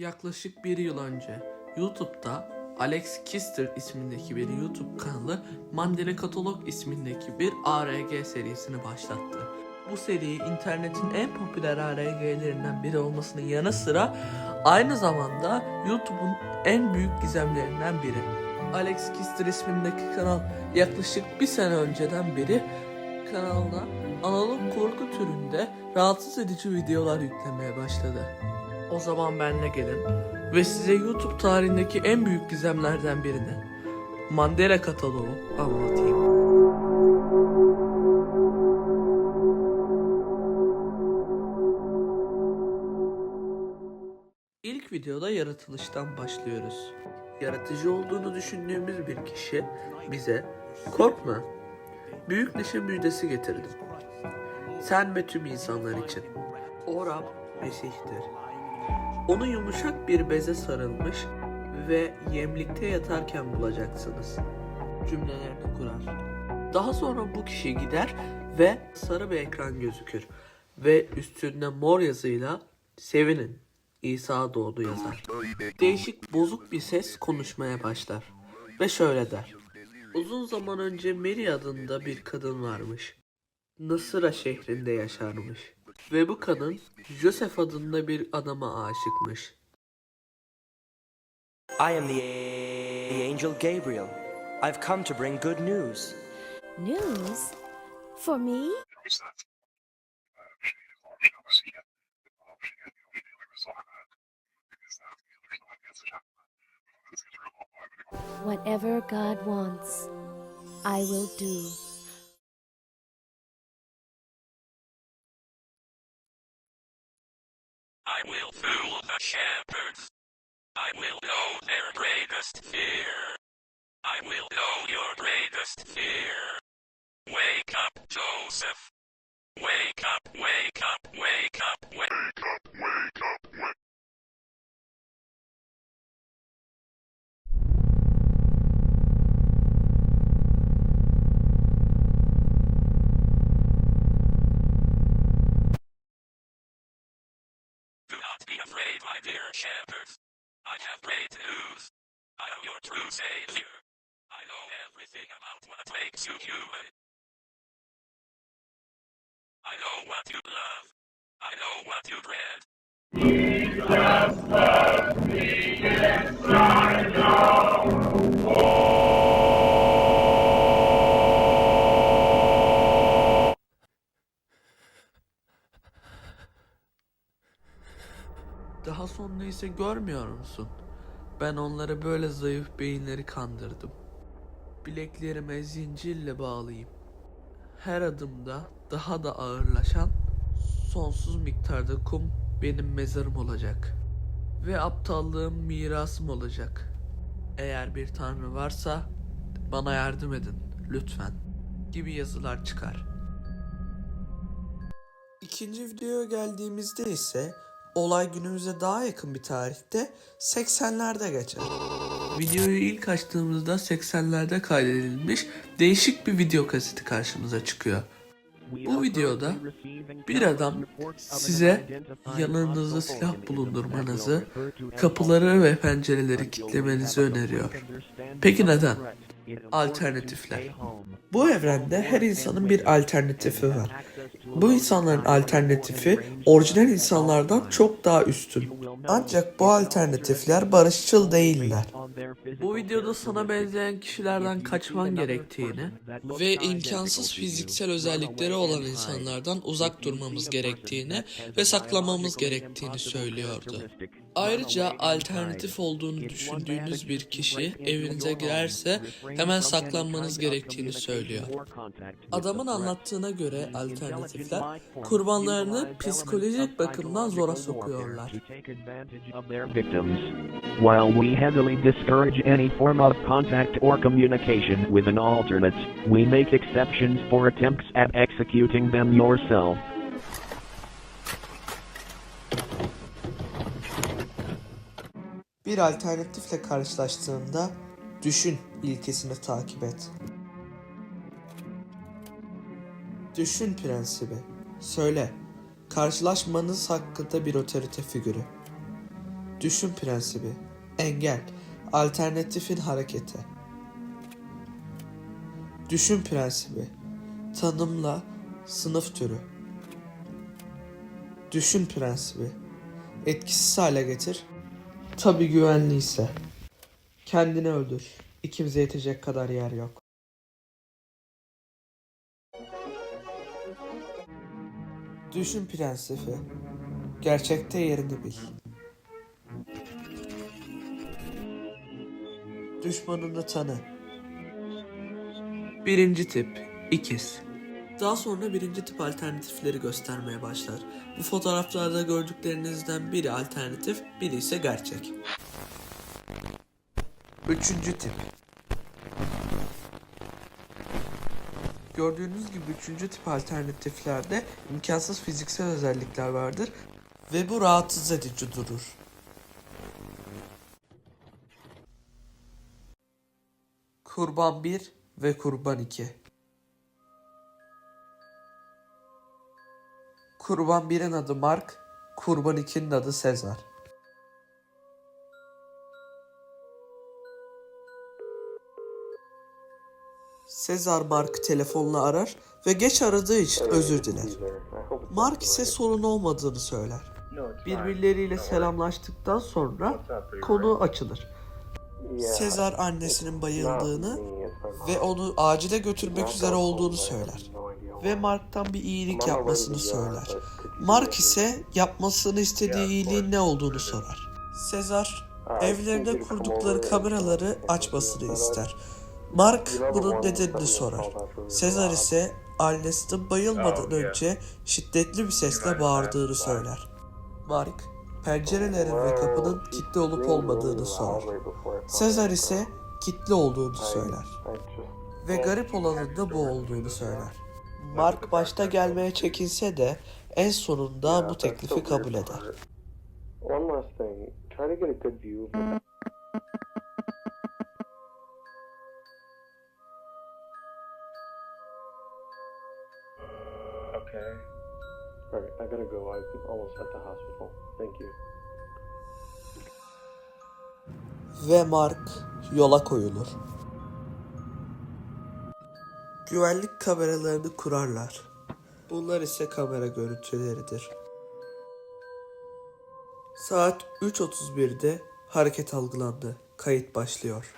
Yaklaşık bir yıl önce YouTube'da Alex Kister ismindeki bir YouTube kanalı Mandela Katalog ismindeki bir ARG serisini başlattı. Bu seri internetin en popüler ARG'lerinden biri olmasının yanı sıra aynı zamanda YouTube'un en büyük gizemlerinden biri. Alex Kister ismindeki kanal yaklaşık bir sene önceden beri kanalına analog korku türünde rahatsız edici videolar yüklemeye başladı. O zaman benle gelin ve size YouTube tarihindeki en büyük gizemlerden birini Mandela kataloğu anlatayım. İlk videoda yaratılıştan başlıyoruz. Yaratıcı olduğunu düşündüğümüz bir kişi bize korkma büyük neşe müjdesi getirdim. Sen ve tüm insanlar için. O Rab Mesih'tir. Onu yumuşak bir beze sarılmış ve yemlikte yatarken bulacaksınız. Cümlelerini kurar. Daha sonra bu kişi gider ve sarı bir ekran gözükür ve üstünde mor yazıyla sevinin İsa doğdu yazar. Değişik bozuk bir ses konuşmaya başlar ve şöyle der. Uzun zaman önce Mary adında bir kadın varmış. Nasıra şehrinde yaşarmış. Ve bu kadın Joseph adında bir adama aşıkmış. I am the, the angel Gabriel. I've come to bring good news. News? For me? Whatever God wants, I will do. I will fool the shepherds. I will know their greatest fear. I will know your greatest fear. Wake up, Joseph. Wake up, wake up, wake up, wake up, wake up, wake Do not be afraid, my dear shepherds. I have great news. I am your true savior. I know everything about what makes you human. I know what you love. I know what you dread. Daha sonra ise görmüyor musun? Ben onları böyle zayıf beyinleri kandırdım. Bileklerime zincirle bağlayayım. Her adımda daha da ağırlaşan sonsuz miktarda kum benim mezarım olacak. Ve aptallığım mirasım olacak. Eğer bir tanrı varsa bana yardım edin lütfen gibi yazılar çıkar. İkinci videoya geldiğimizde ise olay günümüze daha yakın bir tarihte 80'lerde geçer. Videoyu ilk açtığımızda 80'lerde kaydedilmiş değişik bir video kaseti karşımıza çıkıyor. Bu videoda bir adam size yanınızda silah bulundurmanızı, kapıları ve pencereleri kilitlemenizi öneriyor. Peki neden? Alternatifler. Bu evrende her insanın bir alternatifi var. Bu insanların alternatifi orijinal insanlardan çok daha üstün. Ancak bu alternatifler barışçıl değiller. Bu videoda sana benzeyen kişilerden kaçman gerektiğini ve imkansız fiziksel özellikleri olan insanlardan uzak durmamız gerektiğini ve saklamamız gerektiğini söylüyordu. Ayrıca alternatif olduğunu düşündüğünüz bir kişi evinize girerse hemen saklanmanız gerektiğini söylüyor. Adamın anlattığına göre alternatifler kurbanlarını psikolojik bakımdan zora sokuyorlar. While we heavily discourage any form of contact or communication with an alternate, we make exceptions for attempts at executing them yourself. Bir alternatifle karşılaştığında düşün ilkesini takip et. Düşün prensibi. Söyle. Karşılaşmanız hakkında bir otorite figürü. Düşün prensibi. Engel. Alternatifin hareketi. Düşün prensibi. Tanımla sınıf türü. Düşün prensibi. Etkisiz hale getir. Tabi güvenliyse. Kendini öldür. İkimize yetecek kadar yer yok. Düşün prensibi. Gerçekte yerini bil. Düşmanını tanı. Birinci tip, ikiz. Daha sonra birinci tip alternatifleri göstermeye başlar. Bu fotoğraflarda gördüklerinizden biri alternatif, biri ise gerçek. Üçüncü tip. Gördüğünüz gibi üçüncü tip alternatiflerde imkansız fiziksel özellikler vardır ve bu rahatsız edici durur. Kurban 1 ve Kurban 2 Kurban 1'in adı Mark, Kurban 2'nin adı Sezar. Sezar Mark telefonla arar ve geç aradığı için özür diler. Mark ise sorun olmadığını söyler. Birbirleriyle selamlaştıktan sonra konu açılır. Sezar annesinin bayıldığını ve onu acile götürmek üzere olduğunu söyler. Ve Mark'tan bir iyilik yapmasını söyler. Mark ise yapmasını istediği iyiliğin ne olduğunu sorar. Sezar evlerine kurdukları kameraları açmasını ister. Mark bunun nedenini sorar. Sezar ise annesinin bayılmadan önce şiddetli bir sesle bağırdığını söyler. Mark pencerelerin ve kapının kilitli olup olmadığını sorar. Sezar ise kilitli olduğunu söyler. Ve garip olanın da bu olduğunu söyler. Mark başta gelmeye çekinse de en sonunda bu teklifi kabul eder. One last thing. Try to get a good view of the Okay. Alright, I gotta go. I'm almost at the hospital. Thank you. Ve Mark yola koyulur. Güvenlik kameralarını kurarlar. Bunlar ise kamera görüntüleridir. Saat 3.31'de hareket algılandı. Kayıt başlıyor.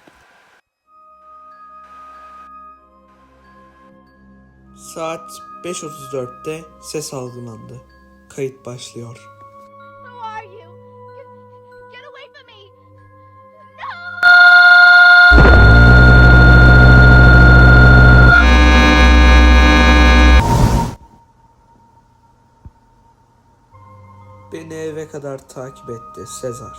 Saat 5.34'te ses algılandı. Kayıt başlıyor. Who are you? Get, get away from me! Beni eve kadar takip etti Sezar.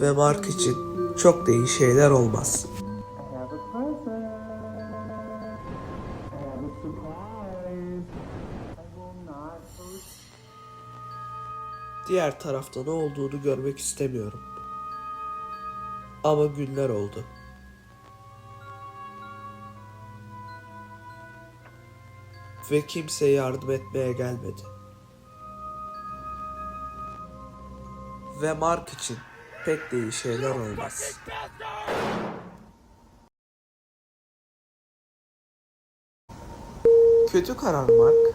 Ve Mark için çok da iyi şeyler olmaz. Diğer tarafta ne olduğunu görmek istemiyorum. Ama günler oldu. Ve kimse yardım etmeye gelmedi. Ve Mark için pek de iyi şeyler olmaz. Kötü karar Mark.